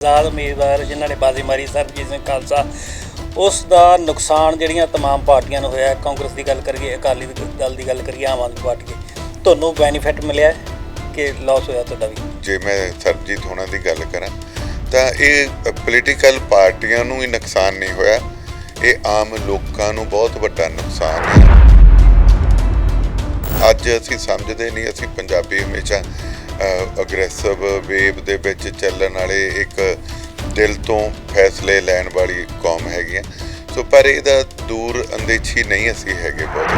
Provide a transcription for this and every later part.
ਆਜ਼ਾਦ ਉਮੀਦਵਾਰ ਜਿਨ੍ਹਾਂ ਨੇ ਬਾਜ਼ੀ ਮਾਰੀ ਸਰਬਜੀਤ ਸਿੰਘ ਖਾਲਸਾ ਉਸ ਦਾ ਨੁਕਸਾਨ ਜਿਹੜੀਆਂ तमाम ਪਾਰਟੀਆਂ ਨੂੰ ਹੋਇਆ ਕਾਂਗਰਸ ਦੀ ਗੱਲ ਕਰੀਏ ਅਕਾਲੀ ਦੀ ਦਲ ਦੀ ਗੱਲ ਕਰੀਏ ਆਮ ਆਦਮੀ ਪਾਰਟੀ ਦੀ ਤੁਹਾਨੂੰ ਬੈਨੀਫਿਟ ਮਿਲਿਆ ਹੈ ਕਿ ਲਾਸ ਹੋਇਆ ਤੁਹਾਡਾ ਵੀ ਜੇ ਮੈਂ ਸਰਬਜੀਤ ਹੋਣਾ ਦੀ ਗੱਲ ਕਰਾਂ ਤਾਂ ਇਹ ਪੋਲੀਟੀਕਲ ਪਾਰਟੀਆਂ ਨੂੰ ਹੀ ਨੁਕਸਾਨ ਨਹੀਂ ਹੋਇਆ ਇਹ ਆਮ ਲੋਕਾਂ ਨੂੰ ਬਹੁਤ ਵੱਡਾ ਨੁਕਸਾਨ ਹੈ ਅੱਜ ਅਸੀਂ ਸਮਝਦੇ ਨਹੀਂ ਅਸੀਂ ਪੰਜਾਬੀ ਹਮੇਸ਼ਾ ਅਗਰੈਸਿਵ ਵੇਵ ਦੇ ਵਿੱਚ ਚੱਲਣ ਵਾਲੇ ਇੱਕ ਦਿਲ ਤੋਂ ਫੈਸਲੇ ਲੈਣ ਵਾਲੀ ਕੌਮ ਹੈਗੀ ਆ। ਸੋ ਪਰ ਇਹਦਾ ਦੂਰ ਅੰਦੇਸ਼ੀ ਨਹੀਂ ਅਸੀਂ ਹੈਗੇ ਬਹੁਤ।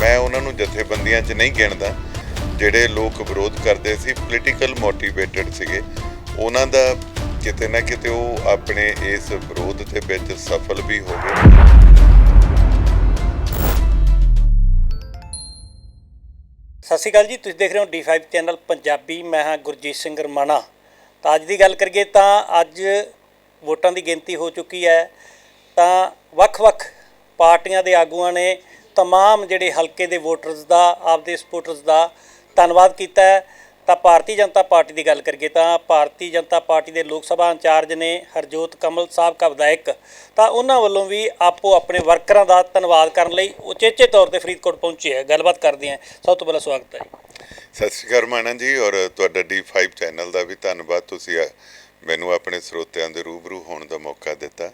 ਮੈਂ ਉਹਨਾਂ ਨੂੰ ਜਥੇਬੰਦੀਆਂ 'ਚ ਨਹੀਂ ਗਿਣਦਾ, ਜਿਹੜੇ ਲੋਕ ਵਿਰੋਧ ਕਰਦੇ ਸੀ ਪੋਲੀਟੀਕਲ ਮੋਟੀਵੇਟਡ ਸੀਗੇ। ਉਹਨਾਂ ਦਾ ਕਿਤੇ ਨਾ ਕਿਤੇ ਉਹ ਆਪਣੇ ਇਸ ਵਿਰੋਧ ਦੇ ਵਿੱਚ ਸਫਲ ਵੀ ਹੋ ਗਏ ਸਤਿ ਸ਼੍ਰੀ ਅਕਾਲ ਜੀ ਤੁਸੀਂ ਦੇਖ ਰਹੇ ਹੋ D5 ਚੈਨਲ ਪੰਜਾਬੀ ਮੈਂ ਹਾਂ ਗੁਰਜੀਤ ਸਿੰਘ ਰਮਾਣਾ ਤਾਂ ਅੱਜ ਦੀ ਗੱਲ ਕਰੀਏ ਤਾਂ ਅੱਜ ਵੋਟਾਂ ਦੀ ਗਿਣਤੀ ਹੋ ਚੁੱਕੀ ਹੈ ਤਾਂ ਵੱਖ-ਵੱਖ ਪਾਰਟੀਆਂ ਦੇ ਆਗੂਆਂ ਨੇ तमाम ਜਿਹੜੇ ਹਲਕੇ ਦੇ ਵੋਟਰਸ ਦਾ ਆਪਦੇ ਸਪੋਰਟਰਸ ਦਾ ਧੰਨਵਾਦ ਕੀਤਾ ਹੈ ਤਾਂ ਭਾਰਤੀ ਜਨਤਾ ਪਾਰਟੀ ਦੀ ਗੱਲ ਕਰੀਏ ਤਾਂ ਭਾਰਤੀ ਜਨਤਾ ਪਾਰਟੀ ਦੇ ਲੋਕ ਸਭਾ ਇੰਚਾਰਜ ਨੇ ਹਰਜੋਤ ਕਮਲ ਸਾਹਿਬ ਕਾ ਵਿਧਾਇਕ ਤਾਂ ਉਹਨਾਂ ਵੱਲੋਂ ਵੀ ਆਪੋ ਆਪਣੇ ਵਰਕਰਾਂ ਦਾ ਧੰਨਵਾਦ ਕਰਨ ਲਈ ਉਚੇਚੇ ਤੌਰ ਤੇ ਫਰੀਦਕੋਟ ਪਹੁੰਚੇ ਹੈ ਗੱਲਬਾਤ ਕਰਦੇ ਹਾਂ। ਸਭ ਤੋਂ ਪਹਿਲਾਂ ਸਵਾਗਤ ਹੈ ਸਤਿ ਸ਼੍ਰੀ ਅਕਾਲ ਮਾਣਾ ਜੀ ਔਰ ਤੁਹਾਡਾ D5 ਚੈਨਲ ਦਾ ਵੀ ਧੰਨਵਾਦ। ਤੁਸੀਂ ਮੈਨੂੰ ਆਪਣੇ ਸਰੋਤਿਆਂ ਦੇ ਰੂਬਰੂ ਹੋਣ ਦਾ ਮੌਕਾ ਦਿੱਤਾ।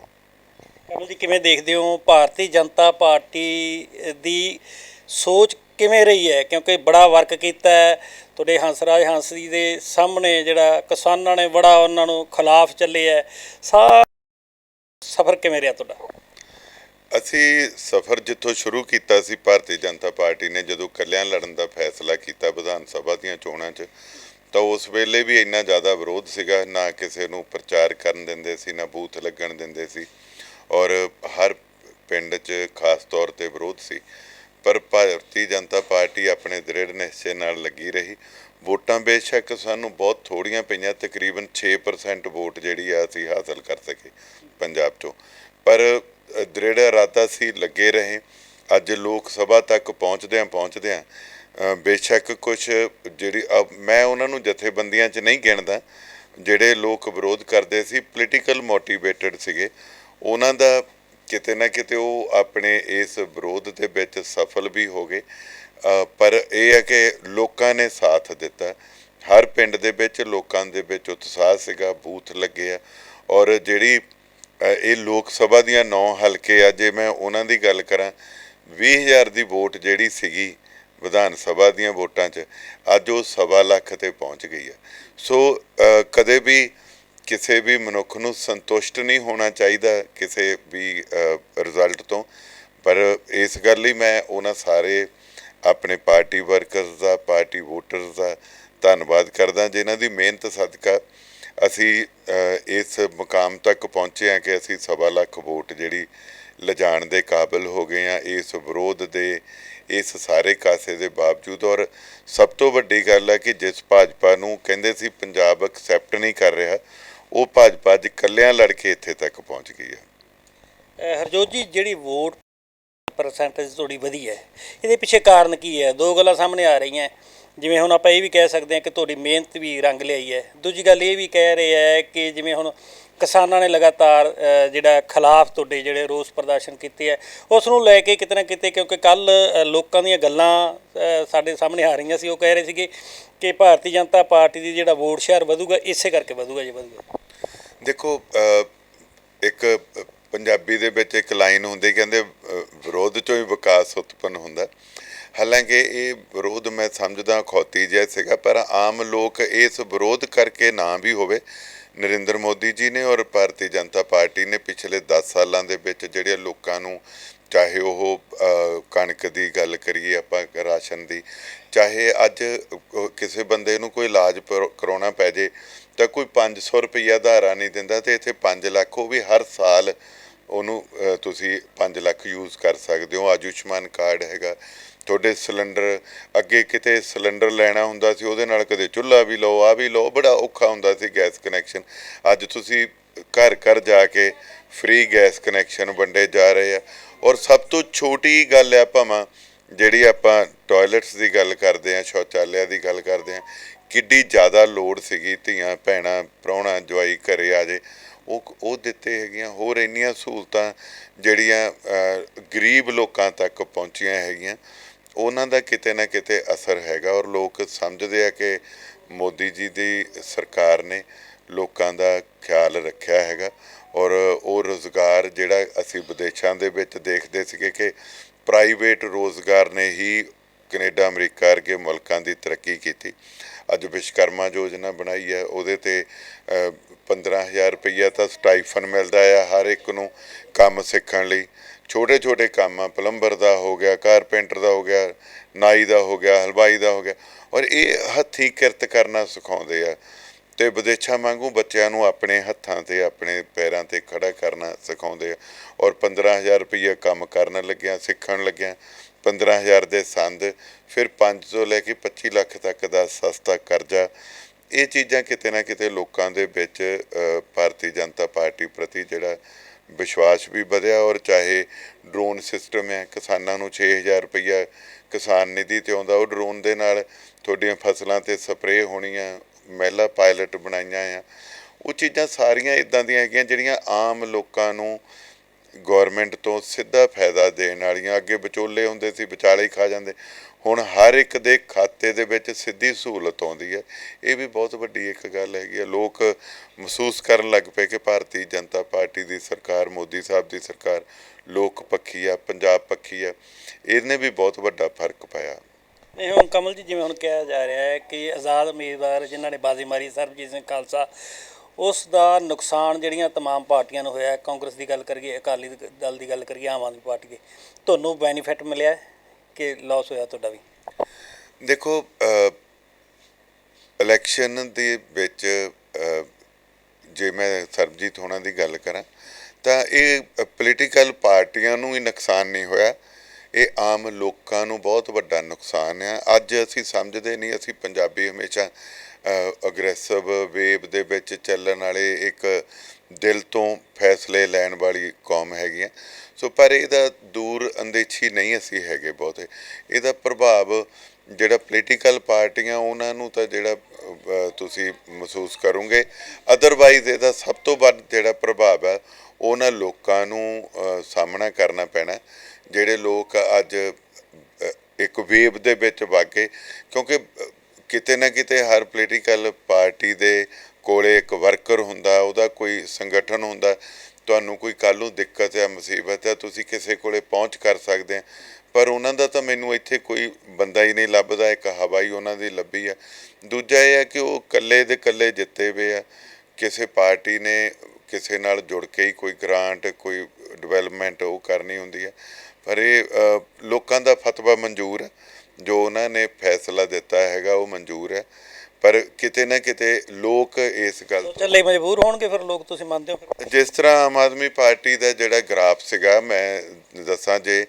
ਕਮਲ ਜੀ ਕਿਵੇਂ ਦੇਖਦੇ ਹੋ? ਭਾਰਤੀ ਜਨਤਾ ਪਾਰਟੀ ਦੀ ਸੋਚ ਕਿਵੇਂ ਰਹੀ ਹੈ? ਕਿਉਂਕਿ ਬੜਾ ਵਰਕ ਕੀਤਾ ਹੈ। ਤੁਹਾਡੇ ਹੰਸਰਾਜ, ਹੰਸ ਜੀ ਦੇ ਸਾਹਮਣੇ ਜਿਹੜਾ ਕਿਸਾਨਾਂ ਨੇ ਬੜਾ ਉਹਨਾਂ ਨੂੰ ਖਿਲਾਫ ਚੱਲੇ ਹੈ। ਸਾ ਸਫ਼ਰ ਕਿਵੇਂ ਰਿਹਾ ਤੁਹਾਡਾ? ਅਸੀਂ ਸਫ਼ਰ ਜਿੱਥੋਂ ਸ਼ੁਰੂ ਕੀਤਾ ਸੀ, ਭਾਰਤੀ ਜਨਤਾ ਪਾਰਟੀ ਨੇ ਜਦੋਂ ਕੱਲਿਆਂ ਲੜਨ ਦਾ ਫੈਸਲਾ ਕੀਤਾ ਵਿਧਾਨ ਸਭਾ ਦੀਆਂ ਚੋਣਾਂ 'ਚ, ਤਾਂ ਉਸ ਵੇਲੇ ਵੀ ਇੰਨਾ ਜ਼ਿਆਦਾ ਵਿਰੋਧ ਸੀਗਾ। ਨਾ ਕਿਸੇ ਨੂੰ ਪ੍ਰਚਾਰ ਕਰਨ ਦਿੰਦੇ ਸੀ, ਨਾ ਬੂਥ ਲੱਗਣ ਦਿੰਦੇ ਸੀ। ਔਰ ਹਰ ਪਿੰਡ 'ਚ ਖਾਸ ਤੌਰ ਤੇ ਵਿਰੋਧ ਸੀ। ਪਰ ਭਾਰਤੀ ਜਨਤਾ ਪਾਰਟੀ ਆਪਣੇ ਦ੍ਰਿੜ ਨਿਸ਼ਚੇ ਨਾਲ ਲੱਗੀ ਰਹੀ। ਵੋਟਾਂ ਬੇਸ਼ੱਕ ਸਾਨੂੰ ਬਹੁਤ ਥੋੜੀਆਂ ਪਈਆਂ ਤਕਰੀਬਨ 6% ਵੋਟ ਜਿਹੜੀ ਆ ਅਸੀਂ ਹਾਸਲ ਕਰ ਸਕੇ ਪੰਜਾਬ 'ਚੋਂ। ਪਰ ਦ੍ਰਿੜ ਇਰਾਦਾ ਸੀ ਲੱਗੇ ਰਹੇ। ਅੱਜ ਲੋਕ ਸਭਾ ਤੱਕ ਪਹੁੰਚਦਿਆਂ ਪਹੁੰਚਦਿਆਂ ਅ, ਬੇਸ਼ੱਕ ਕੁਝ ਜਿਹੜੀ ਅ, ਮੈਂ ਉਹਨਾਂ ਨੂੰ ਜਥੇਬੰਦੀਆਂ 'ਚ ਨਹੀਂ ਗਿਣਦਾ ਜਿਹੜੇ ਲੋਕ ਵਿਰੋਧ ਕਰਦੇ ਸੀ ਪੋਲੀਟੀਕਲ ਮੋਟੀਵੇਟਡ ਸੀਗੇ ਉਹਨਾਂ ਦਾ ਕਿਤੇ ਨਾ ਕਿਤੇ ਉਹ ਆਪਣੇ ਇਸ ਵਿਰੋਧ ਦੇ ਵਿੱਚ ਸਫਲ ਵੀ ਹੋ ਗਏ। ਪਰ ਇਹ ਹੈ ਕਿ ਲੋਕਾਂ ਨੇ ਸਾਥ ਦਿੱਤਾ। ਹਰ ਪਿੰਡ ਦੇ ਵਿੱਚ ਲੋਕਾਂ ਦੇ ਵਿੱਚ ਉਤਸ਼ਾਹ ਸੀਗਾ, ਬੂਥ ਲੱਗੇ ਆ। ਔਰ ਜਿਹੜੀ ਇਹ ਲੋਕ ਸਭਾ ਦੀਆਂ 9 ਹਲਕੇ ਆ, ਜੇ ਮੈਂ ਉਹਨਾਂ ਦੀ ਗੱਲ ਕਰਾਂ 20000 ਦੀ ਵੋਟ ਜਿਹੜੀ ਸੀਗੀ ਵਿਧਾਨ ਸਭਾ ਦੀਆਂ ਵੋਟਾਂ 'ਚ, ਅੱਜ ਉਹ ਸਵਾ ਲੱਖ ਤੇ ਪਹੁੰਚ ਗਈ ਹੈ ਸੋ ਕਦੇ ਵੀ ਕਿਸੇ ਵੀ ਮਨੁੱਖ ਨੂੰ ਸੰਤੁਸ਼ਟ ਨਹੀਂ ਹੋਣਾ ਚਾਹੀਦਾ ਕਿਸੇ ਵੀ ਰਿਜ਼ਲਟ ਤੋਂ। ਪਰ ਇਸ ਗੱਲ ਲਈ ਮੈਂ ਉਹਨਾਂ ਸਾਰੇ ਆਪਣੇ ਪਾਰਟੀ ਵਰਕਰਸ ਦਾ ਪਾਰਟੀ ਵੋਟਰਸ ਦਾ ਧੰਨਵਾਦ ਕਰਦਾ, ਜਿਨ੍ਹਾਂ ਦੀ ਮਿਹਨਤ ਸਦਕਾ ਅਸੀਂ ਇਸ ਮੁਕਾਮ ਤੱਕ ਪਹੁੰਚੇ ਹਾਂ ਕਿ ਅਸੀਂ ਸਵਾ ਲੱਖ ਵੋਟ ਜਿਹੜੀ ਲਿਜਾਣ ਦੇ ਕਾਬਿਲ ਹੋ ਗਏ ਹਾਂ। ਇਸ ਵਿਰੋਧ ਦੇ, ਇਸ ਸਾਰੇ ਕਾਸੇ ਦੇ ਬਾਵਜੂਦ ਔਰ ਸਭ ਤੋਂ ਵੱਡੀ ਗੱਲ ਹੈ ਕਿ ਜਿਸ ਭਾਜਪਾ ਨੂੰ ਕਹਿੰਦੇ ਸੀ, ਪੰਜਾਬ ਐਕਸੈਪਟ ਨਹੀਂ ਕਰ ਰਿਹਾ। ਉਹ ਭਾਜਪਾ ਅੱਜ ਇਕੱਲਿਆਂ ਲੜ ਕੇ ਇੱਥੇ ਤੱਕ ਪਹੁੰਚ ਗਈ ਹੈ। ਹਰਜੋਤ ਜੀ, ਜਿਹੜੀ ਵੋਟ ਪਰਸੈਂਟੇਜ ਥੋੜੀ ਵਧੀ ਹੈ, ਇਹਦੇ ਪਿੱਛੇ ਕਾਰਨ ਕੀ ਹੈ? ਦੋ ਗੱਲਾਂ ਸਾਹਮਣੇ ਆ ਰਹੀਆਂ। ਜਿਵੇਂ ਹੁਣ ਆਪਾਂ ਇਹ ਵੀ ਕਹਿ ਸਕਦੇ ਹਾਂ ਕਿ ਤੁਹਾਡੀ ਮਿਹਨਤ ਵੀ ਰੰਗ ਲਿਆਈ ਹੈ। ਦੂਜੀ ਗੱਲ ਇਹ ਵੀ ਕਹਿ ਰਹੇ ਹੈ ਕਿ ਜਿਵੇਂ ਹੁਣ ਕਿਸਾਨਾਂ ਨੇ ਲਗਾਤਾਰ ਜਿਹੜਾ ਖਿਲਾਫ ਤੁਹਾਡੇ ਜਿਹੜੇ ਰੋਸ ਪ੍ਰਦਰਸ਼ਨ ਕੀਤੇ ਹੈ ਉਸ ਨੂੰ ਲੈ ਕੇ ਕਿਤੇ ਨਾ ਕਿਤੇ, ਕਿਉਂਕਿ ਕੱਲ ਲੋਕਾਂ ਦੀਆਂ ਗੱਲਾਂ ਸਾਡੇ ਸਾਹਮਣੇ ਆ ਰਹੀਆਂ ਸੀ, ਉਹ ਕਹਿ ਰਹੇ ਸੀਗੇ ਕਿ ਭਾਰਤੀ ਜਨਤਾ ਪਾਰਟੀ ਦੀ ਜਿਹੜਾ ਵੋਟ ਸ਼ੇਅਰ ਵਧੂਗਾ, ਇਸੇ ਕਰਕੇ ਵਧੂਗਾ ਜੀ ਵਧੂਗਾ। ਦੇਖੋ ਇੱਕ ਪੰਜਾਬੀ ਦੇ ਵਿੱਚ ਇੱਕ ਲਾਈਨ ਹੁੰਦੀ, ਕਹਿੰਦੇ ਵਿਰੋਧ ਚੋਂ ਹੀ ਵਿਕਾਸ ਉਤਪੰਨ ਹੁੰਦਾ। ਹਾਲਾਂਕਿ ਇਹ ਵਿਰੋਧ ਮੈਂ ਸਮਝਦਾ ਖੌਤੀ ਜਿਹਾ ਸੀਗਾ, ਪਰ ਆਮ ਲੋਕ ਇਸ ਵਿਰੋਧ ਕਰਕੇ ਨਾ ਵੀ ਹੋਵੇ ਨਰਿੰਦਰ ਮੋਦੀ ਜੀ ਨੇ ਔਰ ਭਾਰਤੀ ਜਨਤਾ ਪਾਰਟੀ ਨੇ ਪਿਛਲੇ 10 ਸਾਲਾਂ ਦੇ ਵਿੱਚ ਜਿਹੜੇ ਲੋਕਾਂ ਨੂੰ ਚਾਹੇ ਉਹ ਕਣਕ ਦੀ ਗੱਲ ਕਰੀਏ ਆਪਾਂ, ਰਾਸ਼ਨ ਦੀ, ਚਾਹੇ ਅੱਜ ਕਿਸੇ ਬੰਦੇ ਨੂੰ ਕੋਈ ਇਲਾਜ ਪਰ- ਕਰਾਉਣਾ ਪੈ ਜੇ ਤਾਂ ਕੋਈ 500 ਰੁਪਈਆ ਧਾਰਾ ਨਹੀਂ ਦਿੰਦਾ ਤੇ ਇੱਥੇ 5 ਲੱਖ ਉਹ ਵੀ ਹਰ ਸਾਲ ਉਹਨੂੰ ਤੁਸੀਂ 5 ਲੱਖ ਯੂਜ਼ ਕਰ ਸਕਦੇ ਹੋ। ਆਯੁਸ਼ਮਾਨ ਕਾਰਡ ਹੈਗਾ। ਤੁਹਾਡੇ ਸਿਲੰਡਰ, ਅੱਗੇ ਕਿਤੇ ਸਿਲੰਡਰ ਲੈਣਾ ਹੁੰਦਾ ਸੀ, ਉਹਦੇ ਨਾਲ ਕਦੇ ਚੁੱਲ੍ਹਾ ਵੀ ਲਓ ਆ ਵੀ ਲਓ, ਬੜਾ ਔਖਾ ਹੁੰਦਾ ਸੀ ਗੈਸ ਕਨੈਕਸ਼ਨ। ਅੱਜ ਤੁਸੀਂ ਘਰ ਘਰ ਜਾ ਕੇ ਫ੍ਰੀ ਗੈਸ ਕਨੈਕਸ਼ਨ ਵੰਡੇ ਜਾ ਰਹੇ ਆ। ਔਰ ਸਭ ਤੋਂ ਛੋਟੀ ਗੱਲ ਆ ਭਾਵਾਂ, ਜਿਹੜੀ ਆਪਾਂ ਟਾਇਲਟਸ ਦੀ ਗੱਲ ਕਰਦੇ ਆ, ਸ਼ੌਚਾਲਿਆ ਦੀ ਗੱਲ ਕਰਦੇ ਆ, ਕਿੱਡੀ ਜ਼ਿਆਦਾ ਲੋੜ ਸੀਗੀ ਧੀਆਂ, ਭੈਣਾਂ, ਪ੍ਰਾਹੁਣਾ, ਜਵਾਈ ਘਰੇ ਆ ਜੇ। ਉਹ ਉਹ ਦਿੱਤੇ ਹੈਗੀਆਂ, ਹੋਰ ਇੰਨੀਆਂ ਸਹੂਲਤਾਂ ਜਿਹੜੀਆਂ ਗਰੀਬ ਲੋਕਾਂ ਤੱਕ ਪਹੁੰਚੀਆਂ ਹੈਗੀਆਂ, ਉਹਨਾਂ ਦਾ ਕਿਤੇ ਨਾ ਕਿਤੇ ਅਸਰ ਹੈਗਾ ਔਰ ਲੋਕ ਸਮਝਦੇ ਆ ਕਿ ਮੋਦੀ ਜੀ ਦੀ ਸਰਕਾਰ ਨੇ ਲੋਕਾਂ ਦਾ ਖਿਆਲ ਰੱਖਿਆ ਹੈਗਾ ਔਰ ਉਹ ਰੋਜ਼ਗਾਰ ਜਿਹੜਾ ਅਸੀਂ ਵਿਦੇਸ਼ਾਂ ਦੇ ਵਿੱਚ ਦੇਖਦੇ ਸੀਗੇ ਕਿ ਪ੍ਰਾਈਵੇਟ ਰੋਜ਼ਗਾਰ ਨੇ ਹੀ ਕੈਨੇਡਾ ਅਮਰੀਕਾ ਵਰਗੇ ਮੁਲਕਾਂ ਦੀ ਤਰੱਕੀ ਕੀਤੀ। ਅੱਜ ਵਿਸ਼ਕਰਮਾ ਯੋਜਨਾ ਬਣਾਈ ਹੈ ਉਹਦੇ ਤੇ ਅ, 15000 ਰੁਪਈਆ ਤਾਂ ਸਟਾਈਫਨ ਮਿਲਦਾ ਆ ਹਰ ਇੱਕ ਨੂੰ ਕੰਮ ਸਿੱਖਣ ਲਈ। ਛੋਟੇ ਛੋਟੇ ਕੰਮ ਆ ਪਲੰਬਰ ਦਾ ਹੋ ਗਿਆ ਕਾਰਪੈਂਟਰ ਦਾ ਹੋ ਗਿਆ ਨਾਈ ਦਾ ਹੋ ਗਿਆ ਹਲਵਾਈ ਦਾ ਹੋ ਗਿਆ ਔਰ ਇਹ ਹੱਥੀਂ ਕਿਰਤ ਕਰਨਾ ਸਿਖਾਉਂਦੇ ਆ ਤੇ ਵਿਦੇਸ਼ਾਂ ਵਾਂਗੂ ਬੱਚਿਆਂ ਨੂੰ ਆਪਣੇ ਹੱਥਾਂ ਤੇ ਆਪਣੇ ਪੈਰਾਂ ਤੇ ਖੜਾ ਕਰਨਾ ਸਿਖਾਉਂਦੇ ਆ। ਔਰ 15000 ਰੁਪਈਆ ਕੰਮ ਕਰਨ ਲੱਗਿਆ ਸਿੱਖਣ ਲੱਗਿਆ 15000 ਦੇ ਸੰਦ, ਫਿਰ 5 ਤੋਂ ਲੈ ਕੇ 25 ਲੱਖ ਤੱਕ ਦਾ ਸਸਤਾ ਕਰਜ਼ਾ। ਇਹ ਚੀਜ਼ਾਂ ਕਿਤੇ ਨਾ ਕਿਤੇ ਲੋਕਾਂ ਦੇ ਵਿੱਚ ਭਾਰਤੀ ਜਨਤਾ ਪਾਰਟੀ ਪ੍ਰਤੀ ਜਿਹੜਾ ਵਿਸ਼ਵਾਸ ਵੀ ਵਧਿਆ ਔਰ ਚਾਹੇ ਡਰੋਨ ਸਿਸਟਮ ਹੈ, ਕਿਸਾਨਾਂ ਨੂੰ 6000 ਰੁਪਈਆ ਕਿਸਾਨ ਨਿਧੀ ਤੇ ਆਉਂਦਾ, ਉਹ ਡਰੋਨ ਦੇ ਨਾਲ ਤੁਹਾਡੀਆਂ ਫਸਲਾਂ ਤੇ ਸਪਰੇਅ ਹੋਣੀਆਂ, ਮਹਿਲਾ ਪਾਇਲਟ ਬਣਾਈਆਂ ਆ। ਉਹ ਚੀਜ਼ਾਂ ਸਾਰੀਆਂ ਇਦਾਂ ਦੀਆਂ ਹੈਗੀਆਂ ਜਿਹੜੀਆਂ ਆਮ ਲੋਕਾਂ ਨੂੰ ਗਵਰਨਮੈਂਟ ਤੋਂ ਸਿੱਧਾ ਫਾਇਦਾ ਦੇਣ ਵਾਲੀਆਂ, ਅੱਗੇ ਵਿਚੋਲੇ ਹੁੰਦੇ ਸੀ, ਵਿਚਾਲੇ ਹੀ ਖਾ ਜਾਂਦੇ। ਹੁਣ ਹਰ ਇੱਕ ਦੇ ਖਾਤੇ ਦੇ ਵਿੱਚ ਸਿੱਧੀ ਸਹੂਲਤ ਆਉਂਦੀ ਹੈ। ਇਹ ਵੀ ਬਹੁਤ ਵੱਡੀ ਇੱਕ ਗੱਲ ਹੈਗੀ ਹੈ। ਲੋਕ ਮਹਿਸੂਸ ਕਰਨ ਲੱਗ ਪਏ ਕਿ ਭਾਰਤੀ ਜਨਤਾ ਪਾਰਟੀ ਦੀ ਸਰਕਾਰ, ਮੋਦੀ ਸਾਹਿਬ ਦੀ ਸਰਕਾਰ ਲੋਕ ਪੱਖੀ ਆ, ਪੰਜਾਬ ਪੱਖੀ ਆ। ਇਹਨੇ ਵੀ ਬਹੁਤ ਵੱਡਾ ਫ਼ਰਕ ਪਾਇਆ। ਨਹੀਂ, ਹੁਣ ਕਮਲ ਜੀ, ਜਿਵੇਂ ਹੁਣ ਕਿਹਾ ਜਾ ਰਿਹਾ ਹੈ ਕਿ ਆਜ਼ਾਦ ਉਮੀਦਵਾਰ ਜਿਨ੍ਹਾਂ ਨੇ ਬਾਜ਼ੀ ਮਾਰੀ, ਸਰਬਜੀਤ ਸਿੰਘ ਖਾਲਸਾ ਉਸ ਦਾ ਨੁਕਸਾਨ ਜਿਹੜੀਆਂ तमाम ਪਾਰਟੀਆਂ ਨੂੰ ਹੋਇਆ ਹੈ, ਕਾਂਗਰਸ ਦੀ ਗੱਲ ਕਰੀਏ ਅਕਾਲੀ ਦਲ ਦੀ ਗੱਲ ਕਰੀਏ ਆਮ ਆਦਮੀ ਪਾਰਟੀ ਦੀ ਤੁਹਾਨੂੰ ਬੈਨੀਫਿਟ ਮਿਲਿਆ ਹੈ ਕਿ ਲਾਸ ਹੋਇਆ ਤੁਹਾਡਾ ਵੀ ਦੇਖੋ ਇਲੈਕਸ਼ਨ ਦੇ ਵਿੱਚ ਅ, ਜੇ ਮੈਂ ਸਰਬਜੀਤ ਹੋਣਾ ਦੀ ਗੱਲ ਕਰਾਂ ਤਾਂ ਇਹ ਪੋਲੀਟੀਕਲ ਪਾਰਟੀਆਂ ਨੂੰ ਹੀ ਨੁਕਸਾਨ ਨਹੀਂ ਹੋਇਆ ਇਹ ਆਮ ਲੋਕਾਂ ਨੂੰ ਬਹੁਤ ਵੱਡਾ ਨੁਕਸਾਨ ਆ ਅੱਜ ਅਸੀਂ ਸਮਝਦੇ ਨਹੀਂ, ਅਸੀਂ ਪੰਜਾਬੀ ਹਮੇਸ਼ਾ ਅਗਰੈਸਿਵ ਵੇਵ ਦੇ ਵਿੱਚ ਚੱਲਣ ਵਾਲੇ ਇੱਕ ਦਿਲ ਤੋਂ ਫੈਸਲੇ ਲੈਣ ਵਾਲੀ ਕੌਮ ਹੈਗੀ ਆ ਸੋ, ਪਰ ਇਹਦਾ ਦੂਰ ਅੰਦੇਸ਼ੀ ਨਹੀਂ ਅਸੀਂ ਹੈਗੇ ਬਹੁਤੇ। ਇਹਦਾ ਪ੍ਰਭਾਵ ਜਿਹੜਾ ਪੋਲੀਟੀਕਲ ਪਾਰਟੀਆਂ, ਉਹਨਾਂ ਨੂੰ ਤਾਂ ਜਿਹੜਾ ਤੁਸੀਂ ਮਹਿਸੂਸ ਕਰੋਗੇ। ਅਦਰਵਾਈਜ਼ ਇਹਦਾ ਸਭ ਤੋਂ ਵੱਧ ਜਿਹੜਾ ਪ੍ਰਭਾਵ ਹੈ ਉਹਨਾਂ ਲੋਕਾਂ ਨੂੰ ਸਾਹਮਣਾ ਕਰਨਾ ਪੈਣਾ, ਜਿਹੜੇ ਲੋਕ ਅੱਜ ਇੱਕ ਵੇਵ ਦੇ ਵਿੱਚ ਵਾਗੇ, ਕਿਉਂਕਿ ਕਿਤੇ ਨਾ ਕਿਤੇ ਹਰ ਪੋਲੀਟੀਕਲ ਪਾਰਟੀ ਦੇ ਕੋਲੇ ਇੱਕ ਵਰਕਰ ਹੁੰਦਾ, ਉਹਦਾ ਕੋਈ ਸੰਗਠਨ ਹੁੰਦਾ, ਤੁਹਾਨੂੰ ਕੋਈ ਕੱਲ੍ਹ ਨੂੰ ਦਿੱਕਤ ਜਾਂ ਮੁਸੀਬਤ ਹੈ, ਤੁਸੀਂ ਕਿਸੇ ਕੋਲੇ ਪਹੁੰਚ ਕਰ ਸਕਦੇ ਆ ਪਰ ਉਹਨਾਂ ਦਾ ਤਾਂ ਮੈਨੂੰ ਇੱਥੇ ਕੋਈ ਬੰਦਾ ਹੀ ਨਹੀਂ ਲੱਭਦਾ, ਇੱਕ ਹਵਾਈ ਉਹਨਾਂ ਦੀ ਲੱਭੀ ਆ। ਦੂਜਾ ਇਹ ਹੈ ਕਿ ਉਹ ਇਕੱਲੇ ਦੇ ਇਕੱਲੇ ਜਿੱਤੇ ਵੇ ਆ, ਕਿਸੇ ਪਾਰਟੀ ਨੇ ਕਿਸੇ ਨਾਲ ਜੁੜ ਕੇ ਹੀ ਕੋਈ ਗ੍ਰਾਂਟ ਕੋਈ ਡਿਵੈਲਪਮੈਂਟ ਉਹ ਕਰਨੀ ਹੁੰਦੀ ਹੈ। ਪਰ ਇਹ ਲੋਕਾਂ ਦਾ ਫਤਵਾ ਮਨਜ਼ੂਰ ਹੈ। ਜੋ ਉਹਨਾਂ ਨੇ ਫੈਸਲਾ ਦਿੱਤਾ ਹੈਗਾ ਉਹ ਮਨਜ਼ੂਰ ਹੈ। ਪਰ ਕਿਤੇ ਨਾ ਕਿਤੇ ਲੋਕ ਇਸ ਗੱਲ ਤੋਂ ਚੱਲੇ ਮਜਬੂਰ ਹੋਣਗੇ ਫਿਰ ਲੋਕ ਤੁਸੀਂ ਮੰਨਦੇ ਹੋ ਜਿਸ ਤਰ੍ਹਾਂ ਆਮ ਆਦਮੀ ਪਾਰਟੀ ਦਾ ਜਿਹੜਾ ਗ੍ਰਾਫ ਸੀਗਾ ਮੈਂ ਦੱਸਾਂ ਜੇ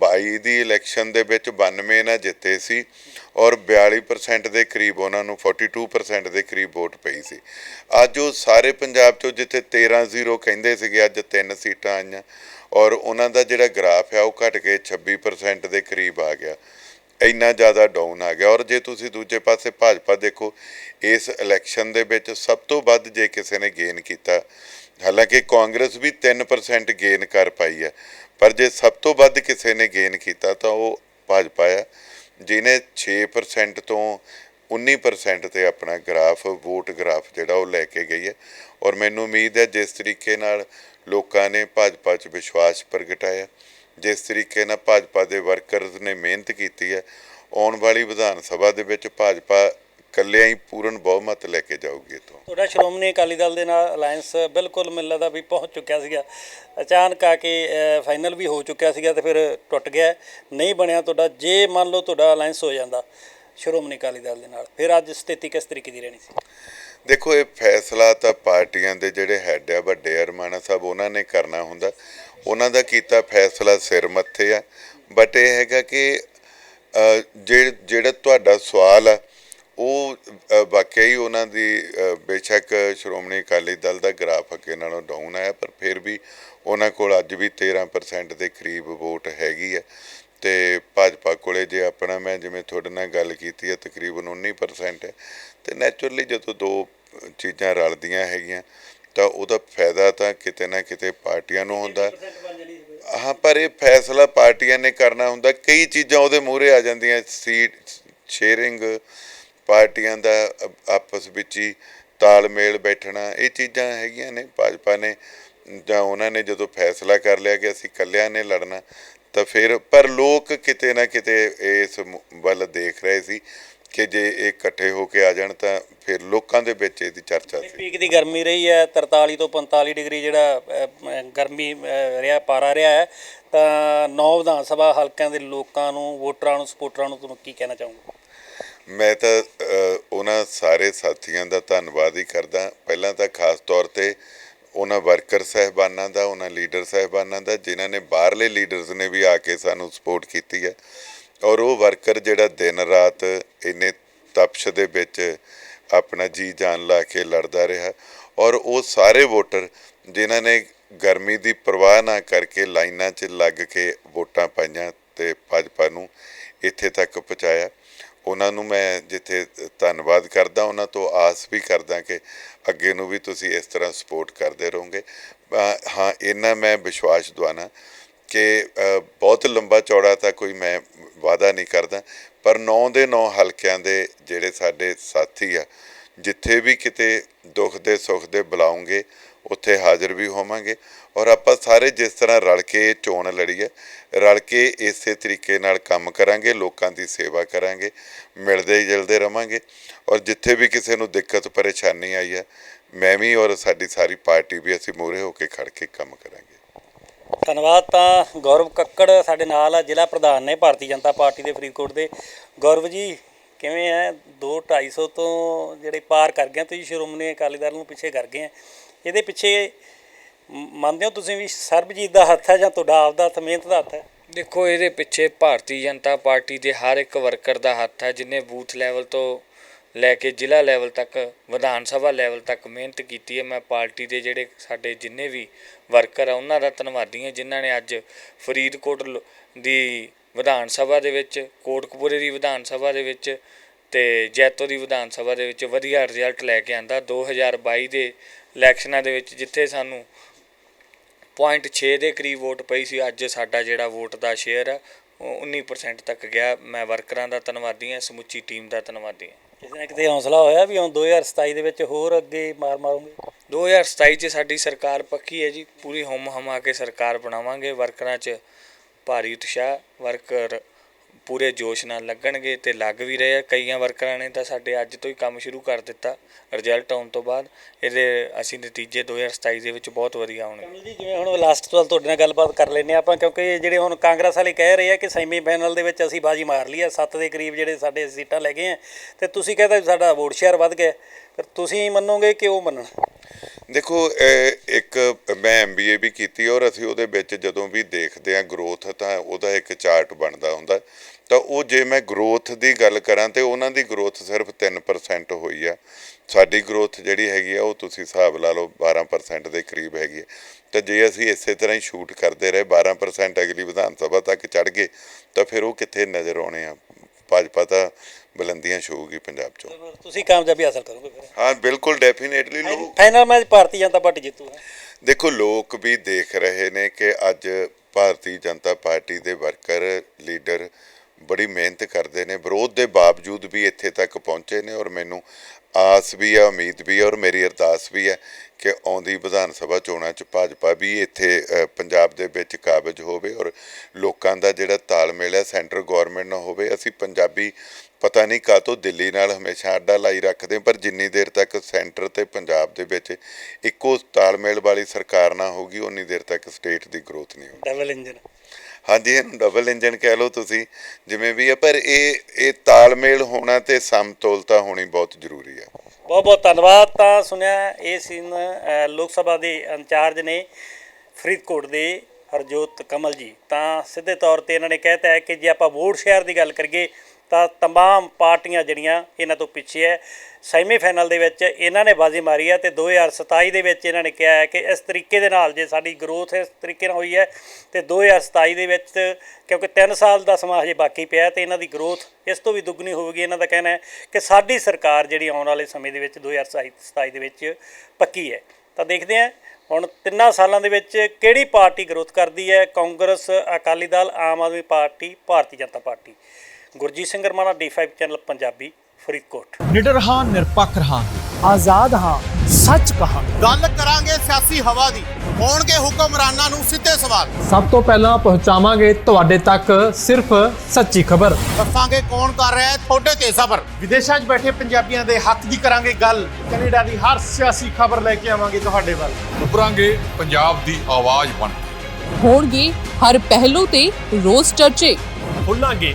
22 ਦੀ ਇਲੈਕਸ਼ਨ ਦੇ ਵਿੱਚ 92 ਨਾਲ ਜਿੱਤੇ ਸੀ ਔਰ 42% ਦੇ ਕਰੀਬ ਉਹਨਾਂ ਨੂੰ 42% ਦੇ ਕਰੀਬ ਵੋਟ ਪਈ ਸੀ। ਅੱਜ ਉਹ ਸਾਰੇ ਪੰਜਾਬ ਚੋਂ ਜਿੱਥੇ 13-0 ਕਹਿੰਦੇ ਸੀਗੇ, ਅੱਜ ਤਿੰਨ ਸੀਟਾਂ ਆਈਆਂ। ਔਰ ਉਹਨਾਂ ਦਾ ਜਿਹੜਾ ਗ੍ਰਾਫ ਹੈ, ਉਹ ਘਟ ਕੇ 26% ਦੇ ਕਰੀਬ ਆ ਗਿਆ। ਇੰਨਾ ਜ਼ਿਆਦਾ ਡਾਊਨ ਆ ਗਿਆ। ਔਰ ਜੇ ਤੁਸੀਂ ਦੂਜੇ ਪਾਸੇ ਭਾਜਪਾ ਦੇਖੋ, ਇਸ ਇਲੈਕਸ਼ਨ ਦੇ ਵਿੱਚ ਸਭ ਤੋਂ ਵੱਧ ਜੇ ਕਿਸੇ ਨੇ ਗੇਨ ਕੀਤਾ, ਹਾਲਾਂਕਿ ਕਾਂਗਰਸ ਵੀ 3% ਗੇਨ ਕਰ ਪਾਈ ਹੈ। ਪਰ ਜੇ ਸਭ ਤੋਂ ਵੱਧ ਕਿਸੇ ਨੇ ਗੇਨ ਕੀਤਾ, ਤਾਂ ਉਹ ਭਾਜਪਾ ਆ ਜਿਹਨੇ 6% ਤੋਂ 19% ਤੇ ਆਪਣਾ ਗ੍ਰਾਫ, ਵੋਟ ਗ੍ਰਾਫ ਜਿਹੜਾ ਉਹ ਲੈ ਕੇ ਗਈ ਹੈ। ਔਰ ਮੈਨੂੰ ਉਮੀਦ ਹੈ ਜਿਸ ਤਰੀਕੇ ਨਾਲ ਲੋਕਾਂ ਨੇ ਭਾਜਪਾ 'ਚ ਵਿਸ਼ਵਾਸ ਪ੍ਰਗਟਾਇਆ, ਜਿਸ ਤਰੀਕੇ ਨਾਲ ਭਾਜਪਾ ਦੇ ਵਰਕਰਜ਼ ਨੇ ਮਿਹਨਤ ਕੀਤੀ ਹੈ, ਆਉਣ ਵਾਲੀ ਵਿਧਾਨ ਸਭਾ ਦੇ ਵਿੱਚ ਭਾਜਪਾ ਇਕੱਲਿਆਂ ਹੀ ਪੂਰਨ ਬਹੁਮਤ ਲੈ ਕੇ ਜਾਊਗੀ ਇੱਥੋਂ ਤੁਹਾਡਾ ਸ਼੍ਰੋਮਣੀ ਅਕਾਲੀ ਦਲ ਦੇ ਨਾਲ ਅਲਾਈਅੰਸ ਬਿਲਕੁਲ ਮੈਨੂੰ ਲੱਗਦਾ ਵੀ ਪਹੁੰਚ ਚੁੱਕਿਆ ਸੀਗਾ। ਅਚਾਨਕ ਆ ਕੇ ਫਾਈਨਲ ਵੀ ਹੋ ਚੁੱਕਿਆ ਸੀਗਾ ਤੇ ਫਿਰ ਟੁੱਟ ਗਿਆ। ਨਹੀਂ ਬਣਿਆ ਤੁਹਾਡਾ ਜੇ ਮੰਨ ਲਓ ਤੁਹਾਡਾ ਅਲਾਈਅੰਸ ਹੋ ਜਾਂਦਾ ਸ਼੍ਰੋਮਣੀ ਅਕਾਲੀ ਦਲ ਦੇ ਨਾਲ ਫਿਰ ਅੱਜ ਸਥਿਤੀ ਕਿਸ ਤਰੀਕੇ ਦੀ ਰਹਿਣੀ ਸੀ? ਦੇਖੋ ਇਹ ਫੈਸਲਾ ਤਾਂ ਪਾਰਟੀਆਂ ਦੇ ਜਿਹੜੇ ਹੈੱਡ ਆ ਵੱਡੇ ਅਰਮਾਨਾ ਸਾਹਿਬ ਉਹਨਾਂ ਨੇ ਕਰਨਾ ਹੁੰਦਾ। ਉਹਨਾਂ ਦਾ ਕੀਤਾ ਫੈਸਲਾ ਸਿਰ ਮੱਥੇ ਆ। ਬਟ ਇਹ ਹੈਗਾ ਕਿ ਜਿਹੜਾ ਤੁਹਾਡਾ ਸਵਾਲ ਆ ਉਹ ਅ, ਵਾਕਿਆ ਹੀ ਉਹਨਾਂ ਦੀ ਬੇਸ਼ੱਕ ਸ਼੍ਰੋਮਣੀ ਅਕਾਲੀ ਦਲ ਦਾ ਗ੍ਰਾਫ ਅੱਗੇ ਨਾਲੋਂ ਡਾਊਨ ਆਇਆ ਪਰ ਫਿਰ ਵੀ ਉਹਨਾਂ ਕੋਲ ਅੱਜ ਵੀ 13% ਦੇ ਕਰੀਬ ਵੋਟ ਹੈਗੀ ਹੈ ਤੇ ਭਾਜਪਾ ਕੋਲੇ ਜੇ ਆਪਣਾ ਮੈਂ ਜਿਵੇਂ ਤੁਹਾਡੇ ਨਾਲ ਗੱਲ ਕੀਤੀ ਹੈ ਤਕਰੀਬਨ 19% ਹੈ। ਤੇ ਨੈਚੁਰਲੀ ਜਦੋਂ ਦੋ ਚੀਜ਼ਾਂ ਰਲਦੀਆਂ ਹੈਗੀਆਂ ਤਾਂ ਉਹਦਾ ਫਾਇਦਾ ਤਾਂ ਕਿਤੇ ਨਾ ਕਿਤੇ ਪਾਰਟੀਆਂ ਨੂੰ ਹੁੰਦਾ। ਹਾਂ ਪਰ ਇਹ ਫੈਸਲਾ ਪਾਰਟੀਆਂ ਨੇ ਕਰਨਾ ਹੁੰਦਾ। ਕਈ ਚੀਜ਼ਾਂ ਉਹਦੇ ਮੂਹਰੇ ਆ ਜਾਂਦੀਆਂ ਸੀਟ ਸ਼ੇਅਰਿੰਗ ਪਾਰਟੀਆਂ ਦਾ ਆਪਸ ਵਿੱਚ ਹੀ ਤਾਲਮੇਲ ਬੈਠਣਾ, ਇਹ ਚੀਜ਼ਾਂ ਹੈਗੀਆਂ ਨੇ, ਭਾਜਪਾ ਨੇ, ਜਾਂ ਉਹਨਾਂ ਨੇ ਜਦੋਂ ਫੈਸਲਾ ਕਰ ਲਿਆ ਕਿ ਅਸੀਂ ਇਕੱਲਿਆਂ ਨੇ ਲੜਨਾ, ਤਾਂ ਫਿਰ, ਪਰ ਲੋਕ ਕਿਤੇ ਨਾ ਕਿਤੇ ਇਸ ਵੱਲ ਦੇਖ ਰਹੇ ਸੀ ਕਿ ਜੇ ਇਹ ਇਕੱਠੇ ਹੋ ਕੇ ਆ ਜਾਣ ਤਾਂ ਫਿਰ ਲੋਕਾਂ ਦੇ ਵਿੱਚ ਇਹਦੀ ਚਰਚਾ ਸੀ। ਪੀਕ ਦੀ ਗਰਮੀ ਰਹੀ ਹੈ 43 ਤੋਂ 45 ਡਿਗਰੀ ਜਿਹੜਾ ਗਰਮੀ ਰਿਹਾ, ਪਾਰਾ ਰਿਹਾ ਹੈ, ਤਾਂ ਨੌ ਵਿਧਾਨ ਸਭਾ ਹਲਕਿਆਂ ਦੇ ਲੋਕਾਂ ਨੂੰ, ਵੋਟਰਾਂ ਨੂੰ ਸਪੋਰਟਰਾਂ ਨੂੰ ਤੁਸੀਂ ਕੀ ਕਹਿਣਾ ਚਾਹੋਗੇ? ਮੈਂ ਤਾਂ ਉਹਨਾਂ ਸਾਰੇ ਸਾਥੀਆਂ ਦਾ ਧੰਨਵਾਦ ਹੀ ਕਰਦਾ। ਪਹਿਲਾਂ ਤਾਂ ਖਾਸ ਤੌਰ ਤੇ ਉਹਨਾਂ ਵਰਕਰ ਸਹਿਬਾਨਾਂ ਦਾ, ਉਹਨਾਂ ਲੀਡਰ ਸਹਿਬਾਨਾਂ ਦਾ, ਜਿਨ੍ਹਾਂ ਨੇ ਬਾਹਰਲੇ ਲੀਡਰਸ ਨੇ ਵੀ ਆ ਕੇ ਸਾਨੂੰ ਸਪੋਰਟ ਕੀਤੀ ਹੈ। ਔਰ ਉਹ ਵਰਕਰ ਜਿਹੜਾ ਦਿਨ ਰਾਤ ਇੰਨੇ ਤਪਸ਼ ਦੇ ਵਿੱਚ ਆਪਣਾ ਜੀ ਜਾਨ ਲਾ ਕੇ ਲੜਦਾ ਰਿਹਾ। ਔਰ ਉਹ ਸਾਰੇ ਵੋਟਰ ਜਿਨ੍ਹਾਂ ਨੇ ਗਰਮੀ ਦੀ ਪਰਵਾਹ ਨਾ ਕਰਕੇ ਲਾਈਨਾਂ 'ਚ ਲੱਗ ਕੇ ਵੋਟਾਂ ਪਾਈਆਂ ਤੇ ਭਾਜਪਾ ਨੂੰ ਇੱਥੇ ਤੱਕ ਪਹੁੰਚਾਇਆ। ਉਹਨਾਂ ਨੂੰ ਮੈਂ ਜਿੱਥੇ ਧੰਨਵਾਦ ਕਰਦਾ, ਉਹਨਾਂ ਤੋਂ ਆਸ ਵੀ ਕਰਦਾ ਕਿ ਅੱਗੇ ਨੂੰ ਵੀ ਤੁਸੀਂ ਇਸ ਤਰ੍ਹਾਂ ਸਪੋਰਟ ਕਰਦੇ ਰਹੋਗੇ। ਹਾਂ ਇਹਨਾਂ ਮੈਂ ਵਿਸ਼ਵਾਸ ਦਵਾਨਾ ਕਿ ਬਹੁਤ ਲੰਬਾ ਚੌੜਾ ਤਾਂ ਕੋਈ ਮੈਂ ਵਾਅਦਾ ਨਹੀਂ ਕਰਦਾ, ਪਰ 9 ਦੇ 9 ਹਲਕਿਆਂ ਦੇ ਜਿਹੜੇ ਸਾਡੇ ਸਾਥੀ ਆ, ਜਿੱਥੇ ਵੀ ਕਿਤੇ ਦੁੱਖ ਦੇ ਸੁੱਖ ਦੇ ਬੁਲਾਉਂਗੇ ਉੱਥੇ ਹਾਜ਼ਰ ਵੀ ਹੋਵਾਂਗੇ। ਔਰ ਆਪਾਂ ਸਾਰੇ ਜਿਸ ਤਰ੍ਹਾਂ ਰਲ ਕੇ ਚੋਣ ਲੜੀ ਹੈ ਰਲ ਕੇ ਇਸੇ ਤਰੀਕੇ ਨਾਲ ਕੰਮ ਕਰਾਂਗੇ, ਲੋਕਾਂ ਦੀ ਸੇਵਾ ਕਰਾਂਗੇ, ਮਿਲਦੇ ਜੁਲਦੇ ਰਵਾਂਗੇ। ਔਰ ਜਿੱਥੇ ਵੀ ਕਿਸੇ ਨੂੰ ਦਿੱਕਤ, ਪਰੇਸ਼ਾਨੀ ਆਈ ਹੈ, ਮੈਂ ਵੀ ਔਰ ਸਾਡੀ ਸਾਰੀ ਪਾਰਟੀ ਵੀ ਅਸੀਂ ਮੂਹਰੇ ਹੋ ਕੇ ਖੜ ਕੇ ਕੰਮ ਕਰਾਂਗੇ। ਧੰਨਵਾਦ ਤਾਂ ਗੌਰਵ ਕੱਕੜ ਸਾਡੇ ਨਾਲ ਆ, ਜ਼ਿਲ੍ਹਾ ਪ੍ਰਧਾਨ ਨੇ ਭਾਰਤੀ ਜਨਤਾ ਪਾਰਟੀ ਦੇ ਫਰੀਦਕੋਟ ਦੇ। ਗੌਰਵ ਜੀ, ਕਿਵੇਂ ਹੈ? 2 250 ਤੋਂ ਜਿਹੜੇ ਪਾਰ ਕਰ ਗਏ ਤੁਸੀਂ ਸ਼੍ਰੋਮਣੀ ਅਕਾਲੀ ਦਲ ਨੂੰ ਪਿੱਛੇ ਕਰ ਗਏ ਆ। ਇਹਦੇ ਪਿੱਛੇ ਮੰਨਦੇ ਹੋ ਤੁਸੀਂ ਵੀ ਸਰਬਜੀਤ ਦਾ ਹੱਥ ਹੈ ਜਾਂ ਤੁਹਾਡਾ ਆਪਦਾ ਹੱਥ, ਮਿਹਨਤ ਦਾ ਹੱਥ ਹੈ? ਦੇਖੋ, ਇਹਦੇ ਪਿੱਛੇ ਭਾਰਤੀ ਜਨਤਾ ਪਾਰਟੀ ਦੇ ਹਰ ਇੱਕ ਵਰਕਰ ਦਾ ਹੱਥ ਹੈ, ਜਿਨੇ ਬੂਥ ਲੈਵਲ ਤੋਂ ਲੈ ਕੇ ਜ਼ਿਲ੍ਹਾ ਲੈਵਲ ਤੱਕ, ਵਿਧਾਨ ਸਭਾ ਲੈਵਲ ਤੱਕ ਮਿਹਨਤ ਕੀਤੀ ਹੈ। ਮੈਂ ਪਾਰਟੀ ਦੇ ਜਿਹੜੇ ਸਾਡੇ ਜਿੰਨੇ ਵੀ ਵਰਕਰ ਆ, ਉਹਨਾਂ ਦਾ ਧੰਨਵਾਦੀ ਹਾਂ, ਜਿਨ੍ਹਾਂ ਨੇ ਅੱਜ ਫਰੀਦਕੋਟ ਦੀ ਵਿਧਾਨ ਸਭਾ ਦੇ ਵਿੱਚ, ਕੋਟਕਪੂਰੇ ਦੀ ਵਿਧਾਨ ਸਭਾ ਦੇ ਵਿੱਚ ਤੇ ਜੈਤੋ ਦੀ ਵਿਧਾਨ ਸਭਾ ਦੇ ਵਿੱਚ ਵਧੀਆ ਰਿਜ਼ਲਟ ਲੈ ਕੇ ਆਂਦਾ। 2022 ਦੇ ਇਲੈਕਸ਼ਨਾਂ ਦੇ ਵਿੱਚ ਜਿੱਥੇ ਸਾਨੂੰ 0.6 ਦੇ ਕਰੀਬ ਵੋਟ ਪਈ ਸੀ ਅੱਜ ਸਾਡਾ ਜਿਹੜਾ ਵੋਟ ਦਾ ਸ਼ੇਅਰ ਉਹ 19% ਤੱਕ ਗਿਆ। ਮੈਂ ਵਰਕਰਾਂ ਦਾ ਧੰਨਵਾਦੀ ਹਾਂ ਸਮੁੱਚੀ ਟੀਮ ਦਾ ਧੰਨਵਾਦੀ ਹਾਂ। ਕਿਸੇ ਨੇ ਕਿਤੇ ਹੌਸਲਾ ਹੋਇਆ ਵੀ ਹੁਣ 2027 ਦੇ ਵਿੱਚ ਹੋਰ ਅੱਗੇ ਮਾਰ ਮਾਰੋਗੇ? 2027 ਚ ਸਾਡੀ ਸਰਕਾਰ ਪੱਕੀ ਹੈ ਜੀ। ਪੂਰੀ ਹਮ ਹਮਾ ਕੇ ਸਰਕਾਰ ਬਣਾਵਾਂਗੇ। ਵਰਕਰਾਂ 'ਚ ਭਾਰੀ ਉਤਸ਼ਾਹ ਵਰਕਰ ਪੂਰੇ ਜੋਸ਼ ਨਾਲ ਲੱਗਣਗੇ ਤੇ ਲੱਗ ਵੀ ਰਹੇ ਆ ਕਈਆਂ ਵਰਕਰਾਂ ਨੇ ਤਾਂ ਸਾਡੇ ਅੱਜ ਤੋਂ ਹੀ ਕੰਮ ਸ਼ੁਰੂ ਕਰ ਦਿੱਤਾ ਰਿਜ਼ਲਟ ਆਉਣ ਤੋਂ ਬਾਅਦ। ਇਹਦੇ ਅਸੀਂ ਨਤੀਜੇ 2027 ਦੇ ਵਿੱਚ ਬਹੁਤ ਵਧੀਆ ਆਉਣਗੇ ਜੀ, ਜਿਵੇਂ ਹੁਣ ਲਾਸਟ ਤੋਂ ਤੁਹਾਡੇ ਨਾਲ ਗੱਲਬਾਤ ਕਰ ਲੈਂਦੇ ਹਾਂ ਆਪਾਂ, ਕਿਉਂਕਿ ਜਿਹੜੇ ਹੁਣ ਕਾਂਗਰਸ ਵਾਲੇ ਕਹਿ ਰਹੇ ਆ ਕਿ ਸੈਮੀ ਫਾਈਨਲ ਦੇ ਵਿੱਚ ਅਸੀਂ ਬਾਜੀ ਮਾਰ ਲਈ ਆ 7 ਦੇ ਕਰੀਬ ਜਿਹੜੇ ਸਾਡੇ ਸੀਟਾਂ ਲੈ ਗਏ ਆ, ਤੇ ਤੁਸੀਂ ਕਹਿੰਦੇ ਸਾਡਾ ਵੋਟ ਸ਼ੇਅਰ ਵੱਧ ਗਿਆ। ਫਿਰ ਤੁਸੀਂ ਮੰਨੋਗੇ ਕਿ ਉਹ ਮੰਨਣ? ਦੇਖੋ ਇੱਕ ਮੈਂ ਐਮਬੀਏ ਵੀ ਕੀਤੀ ਔਰ ਅਸੀਂ ਉਹਦੇ ਵਿੱਚ ਜਦੋਂ ਵੀ ਦੇਖਦੇ ਹਾਂ ਗਰੋਥ ਤਾਂ ਉਹਦਾ ਇੱਕ ਚਾਰਟ ਬਣਦਾ ਹੁੰਦਾ। ਤਾਂ ਉਹ ਜੇ ਮੈਂ ਗਰੋਥ ਦੀ ਗੱਲ ਕਰਾਂ, ਤੇ ਉਹਨਾਂ ਦੀ ਗਰੋਥ ਸਿਰਫ 3% ਹੋਈ ਆ। ਸਾਡੀ ਗਰੋਥ ਜਿਹੜੀ ਹੈਗੀ ਆ, ਉਹ ਤੁਸੀਂ ਹਿਸਾਬ ਲਾ ਲਓ 12% ਦੇ ਕਰੀਬ ਹੈਗੀ ਹੈ ਤਾਂ ਜੇ ਅਸੀਂ ਇਸੇ ਤਰ੍ਹਾਂ ਹੀ ਸ਼ੂਟ ਕਰਦੇ ਰਹੇ 12% ਅਗਲੀ ਵਿਧਾਨ ਸਭਾ ਤੱਕ ਚੜ ਗਏ, ਤਾਂ ਫਿਰ ਉਹ ਕਿੱਥੇ ਨਜ਼ਰ ਆਉਣੇ ਆ? ਭਾਜਪਾ ਤਾਂ ਬੁਲੰਦੀਆਂ ਛੂਗੀ ਪੰਜਾਬ ਚੋਂ। ਤੁਸੀਂ ਕਾਮਯਾਬੀ ਹਾਸਲ ਕਰੋਗੇ ਫਿਰ। ਹਾਂ ਬਿਲਕੁਲ ਡੈਫੀਨੇਟਲੀ ਲੋਕ final match Bharatiya Janata party ਜਿੱਤੂ ਹੈ। ਦੇਖੋ ਲੋਕ ਵੀ ਦੇਖ ਰਹੇ ਨੇ ਕਿ ਅੱਜ ਭਾਰਤੀ ਜਨਤਾ ਪਾਰਟੀ ਦੇ ਵਰਕਰ ਲੀਡਰ ਬੜੀ ਮਿਹਨਤ ਕਰਦੇ ਨੇ। ਵਿਰੋਧ ਦੇ ਬਾਵਜੂਦ ਵੀ ਇੱਥੇ ਤੱਕ ਪਹੁੰਚੇ ਨੇ ਔਰ ਮੈਨੂੰ ਆਸ ਵੀ ਹੈ ਉਮੀਦ ਵੀ ਹੈ ਔਰ ਮੇਰੀ ਅਰਦਾਸ ਵੀ ਹੈ ਕਿ ਆਉਂਦੀ ਵਿਧਾਨ ਸਭਾ ਚੋਣਾਂ 'ਚ ਭਾਜਪਾ ਵੀ ਇੱਥੇ ਪੰਜਾਬ ਦੇ ਵਿੱਚ ਕਾਬਜ ਹੋਵੇ ਔਰ ਲੋਕਾਂ ਦਾ ਜਿਹੜਾ ਤਾਲਮੇਲ ਹੈ ਸੈਂਟਰ ਗਵਰਨਮੈਂਟ ਨਾਲ ਹੋਵੇ। ਅਸੀਂ ਪੰਜਾਬੀ ਪਤਾ ਨਹੀਂ ਕਾਹਤੋਂ ਦਿੱਲੀ ਨਾਲ ਹਮੇਸ਼ਾ ਅੱਡਾ ਲਾਈ ਰੱਖਦੇ ਪਰ ਜਿੰਨੀ ਦੇਰ ਤੱਕ ਸੈਂਟਰ ਤੇ ਪੰਜਾਬ ਦੇ ਵਿੱਚ ਇੱਕੋ ਤਾਲਮੇਲ ਵਾਲੀ ਸਰਕਾਰ ਨਾ ਹੋਗੀ ਉਨੀ ਦੇਰ ਤੱਕ ਸਟੇਟ ਦੀ ਗਰੋਥ ਨਹੀਂ ਹੋਣੀ ਡਬਲ ਇੰਜਨ। ਹਾਂਜੀ, ਇਹਨੂੰ ਡਬਲ ਇੰਜਨ ਕਹਿ ਲਓ ਤੁਸੀਂ, ਜਿਵੇਂ ਵੀ ਹੈ ਪਰ ਇਹ ਇਹ ਤਾਲਮੇਲ ਹੋਣਾ ਤੇ ਸਮਤੋਲਤਾ ਹੋਣੀ ਬਹੁਤ ਜ਼ਰੂਰੀ ਹੈ ਬਹੁਤ ਬਹੁਤ ਧੰਨਵਾਦ। ਤਾਂ ਸੁਣਿਆ, ਇਹ ਸੀਨ ਲੋਕ ਸਭਾ ਦੇ ਇੰਚਾਰਜ ਨੇ ਫਰੀਦਕੋਟ ਦੇ ਹਰਜੋਤ ਕਮਲ ਜੀ। ਤਾਂ ਸਿੱਧੇ ਤੌਰ ਤੇ ਇਹਨਾਂ ਨੇ ਕਹਿਤਾ ਹੈ ਕਿ ਜੇ ਆਪਾਂ ਵੋਟ ਸ਼ੇਅਰ ਦੀ ਗੱਲ ਕਰੀਏ ਤਾਂ ਤਮਾਮ ਪਾਰਟੀਆਂ ਜਿਹੜੀਆਂ ਇਹਨਾਂ ਤੋਂ ਪਿੱਛੇ ਹੈ ਸੈਮੀ ਫਾਈਨਲ ਦੇ ਵਿੱਚ ਇਹਨਾਂ ਨੇ ਬਾਜ਼ੀ ਮਾਰੀ ਹੈ ਤੇ 2027 ਦੇ ਵਿੱਚ ਇਹਨਾਂ ਨੇ ਕਿਹਾ ਹੈ ਕਿ ਇਸ ਤਰੀਕੇ ਦੇ ਨਾਲ ਜੇ ਸਾਡੀ ਗਰੋਥ ਇਸ ਤਰੀਕੇ ਨਾਲ ਹੋਈ ਹੈ ਤੇ 2027 ਦੇ ਵਿੱਚ ਕਿਉਂਕਿ 3 ਸਾਲ ਦਾ ਸਮਾਂ ਹਜੇ ਬਾਕੀ ਪਿਆ ਤੇ ਇਹਨਾਂ ਦੀ ਗਰੋਥ ਇਸ ਤੋਂ ਵੀ ਦੁੱਗਣੀ ਹੋਵੇਗੀ ਇਹਨਾਂ ਦਾ ਕਹਿਣਾ ਹੈ ਕਿ ਸਾਡੀ ਸਰਕਾਰ ਜਿਹੜੀ ਆਉਣ ਵਾਲੇ ਸਮੇਂ ਦੇ ਵਿੱਚ 2027 ਦੇ ਵਿੱਚ ਪੱਕੀ ਹੈ ਤਾਂ ਦੇਖਦੇ ਹਾਂ ਹੁਣ ਤਿੰਨਾਂ ਸਾਲਾਂ ਦੇ ਵਿੱਚ ਕਿਹੜੀ ਪਾਰਟੀ ਗਰੋਥ ਕਰਦੀ ਹੈ Congress, Akali Dal, Aam Aadmi party, Bharatiya Janata party. Gurjeet Singh Ramana D5 channel Punjabi Faridkot. ਨਿਡਰ ਹਾਂ ਨਿਰਪੱਖ ਰਹਾਂਗੇ ਆਜ਼ਾਦ ਹਾਂ ਸੱਚ ਕਹਾਂਗੇ। ਗੱਲ ਕਰਾਂਗੇ ਸਿਆਸੀ ਹਵਾ ਦੀ। ਹੋਣਗੇ ਹੁਕਮਰਾਨਾਂ ਨੂੰ ਸਿੱਧੇ ਸਵਾਲ। ਸਭ ਤੋਂ ਪਹਿਲਾਂ ਪਹੁੰਚਾਵਾਂਗੇ ਤੁਹਾਡੇ ਤੱਕ ਸਿਰਫ ਸੱਚੀ ਖਬਰ। ਦੱਸਾਂਗੇ ਕੌਣ ਕਰ ਰਿਹਾ ਹੈ ਤੁਹਾਡੇ ਤੇ ਸਬਰ। ਵਿਦੇਸ਼ਾਂ 'ਚ ਬੈਠੇ ਪੰਜਾਬੀਆਂ ਦੇ ਹੱਕ ਦੀ ਕਰਾਂਗੇ ਗੱਲ। ਕੈਨੇਡਾ ਦੀ ਹਰ ਸਿਆਸੀ ਖਬਰ ਲੈ ਕੇ ਆਵਾਂਗੇ ਤੁਹਾਡੇ ਵੱਲ। ਉਭਰਾਂਗੇ ਪੰਜਾਬ ਦੀ ਆਵਾਜ਼ ਬਣ ਹੋਣਗੇ ਹਰ ਪਹਿਲੂ ਤੇ ਰੋਜ਼ ਚਰਚੇ। ਖੁੱਲਾਂਗੇ